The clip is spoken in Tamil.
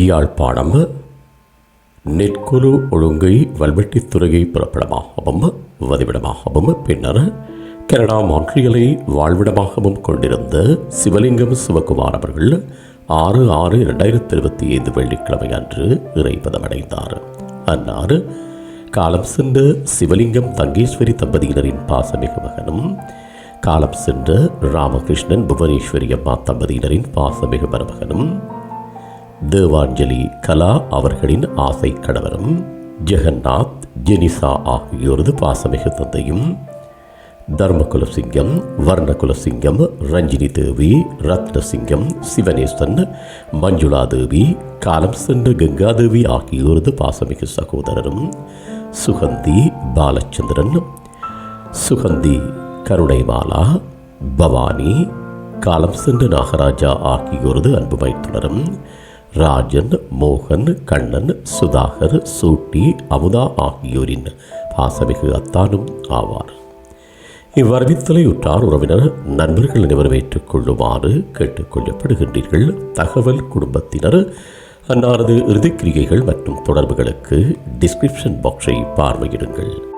யாழ்ப்பாணம் நெற்குழு ஒழுங்கை வல்வெட்டித்துறையை புறப்படமாகவும் வதிவிடமாகவும் பின்னர் கனடா மான்றியலை வாழ்விடமாகவும் கொண்டிருந்த சிவலிங்கம் சிவகுமார் அவர்கள் ஆறு ஆறு இரண்டாயிரத்தி இருபத்தி ஐந்து வெள்ளிக்கிழமை அன்று இறைப்பதமடைந்தார் அன்னார் காலம் சென்ற சிவலிங்கம் தங்கேஸ்வரி தம்பதியினரின் பாசமிகு மகனும் காலம் சென்ற ராமகிருஷ்ணன் புவனேஸ்வரி அம்மா தம்பதியினரின் பாசமிகு மருமகனும் தேவாஞ்சலி கலா அவர்களின் ஆசை கணவரும் ஜெகநாத் ஜெனிசா ஆகியோரது பாசமிகு தந்தையும் தர்மகுலசிங்கம் வர்ணகுலசிங்கம் ரஞ்சினி தேவி ரத்னசிங்கம் சிவனேசன் மஞ்சுளா தேவி காலம் சென்ற கங்காதேவி ஆகியோரது பாசமிகு சகோதரரும் சுகந்தி பாலச்சந்திரன் சுகந்தி கருணைமாலா பவானி காலம் சென்ற நாகராஜா ஆகியோரது அன்பு மைத்துனரும் ராஜன் மோகன் கண்ணன் சுதாகர் சூட்டி அமுதா ஆகியோரின் பாசமிகு அத்தானும் ஆவார். இவ்வரவித்தலை உற்றார் உறவினர் நண்பர்கள் அனைவரும் ஏற்றுக்கொள்ளுமாறு கேட்டுக்கொள்ளப்படுகின்றீர்கள் தகவல் குடும்பத்தினர் அன்னாரது இறுதிக்கிரிகைகள் மற்றும் தொடர்புகளுக்கு டிஸ்கிரிப்ஷன் பாக்ஸை பார்வையிடுங்கள்.